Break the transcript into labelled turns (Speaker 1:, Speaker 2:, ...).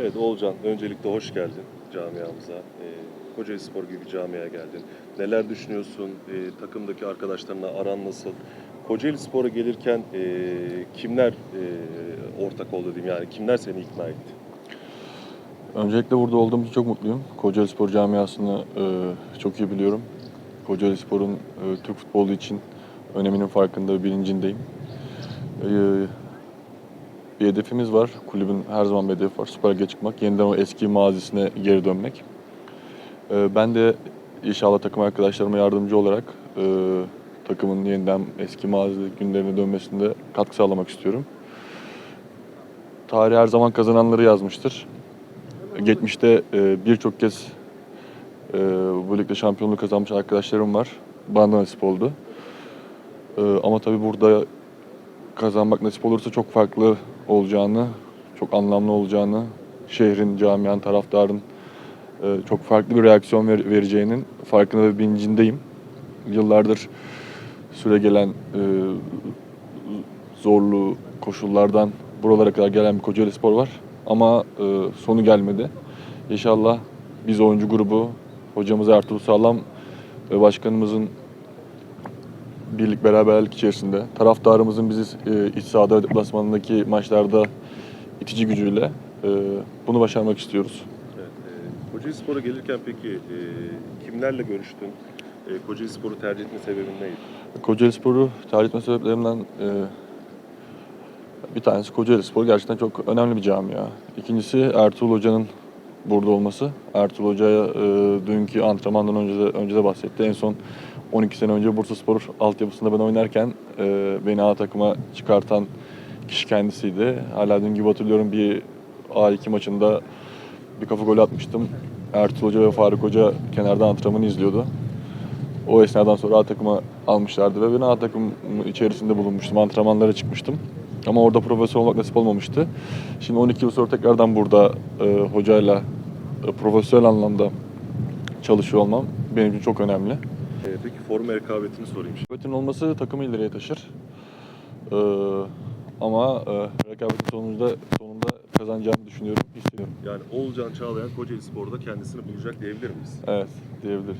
Speaker 1: Evet Oğulcan, öncelikle hoş geldin camiamıza. Ee, Kocaeli Spor gibi camiaya geldin. Neler düşünüyorsun? Ee, takımdaki arkadaşlarına aran nasıl? Kocaeli Spor'a gelirken e, kimler e, ortak oldu diyeyim yani kimler seni ikna etti?
Speaker 2: Öncelikle burada olduğum için çok mutluyum. Kocaeli Spor camiasını e, çok iyi biliyorum. Kocaeli Spor'un e, Türk futbolu için öneminin farkında bilincindeyim. E, bir hedefimiz var. Kulübün her zaman bir hedefi var. Süper Lig'e çıkmak. Yeniden o eski mazisine geri dönmek. E, ben de inşallah takım arkadaşlarıma yardımcı olarak e, takımın yeniden eski mazi günlerine dönmesinde katkı sağlamak istiyorum. Tarih her zaman kazananları yazmıştır. Geçmişte e, birçok kez e, bu ligde şampiyonluk kazanmış arkadaşlarım var. Bana da nasip oldu. E, ama tabii burada kazanmak nasip olursa çok farklı olacağını, çok anlamlı olacağını, şehrin, camianın, taraftarın e, çok farklı bir reaksiyon ver- vereceğinin farkında ve bilincindeyim. Yıllardır süre gelen e, zorlu koşullardan buralara kadar gelen bir Kocaeli Spor var. Ama e, sonu gelmedi. İnşallah biz oyuncu grubu, hocamız Ertuğrul Sağlam ve başkanımızın birlik beraberlik içerisinde, taraftarımızın bizi e, iç sahada deplasmanındaki maçlarda itici gücüyle e, bunu başarmak istiyoruz.
Speaker 1: Evet, e, Kocaeli Spor'a gelirken peki e, kimlerle görüştün? E, Kocaeli Spor'u tercih etme sebebin neydi?
Speaker 2: Kocaeli Spor'u tercih etme sebeplerimden e, bir tanesi Kocaeli Spor gerçekten çok önemli bir camia. İkincisi Ertuğrul Hoca'nın burada olması. Ertuğrul Hoca'ya e, dünkü antrenmandan önce de, önce de bahsetti. En son 12 sene önce Bursa Spor altyapısında ben oynarken e, beni A takıma çıkartan kişi kendisiydi. Hala dün gibi hatırlıyorum bir A2 maçında bir kafa golü atmıştım. Ertuğrul Hoca ve Faruk Hoca kenardan antrenmanı izliyordu. O esnadan sonra A takıma almışlardı ve ben A takım içerisinde bulunmuştum. Antrenmanlara çıkmıştım. Ama orada profesyonel olmak nasip olmamıştı. Şimdi 12 yıl sonra tekrardan burada e, hocayla profesyonel anlamda çalışıyor olmam benim için çok önemli.
Speaker 1: E, peki forma rekabetini sorayım.
Speaker 2: Rekabetin olması takımı ileriye taşır. E, ama e, rekabetin sonunda sonunda kazanacağımı düşünüyorum, hissediyorum.
Speaker 1: Yani Oğulcan Çağlayan Kocaeli Spor'da kendisini bulacak diyebilir miyiz?
Speaker 2: Evet, diyebiliriz.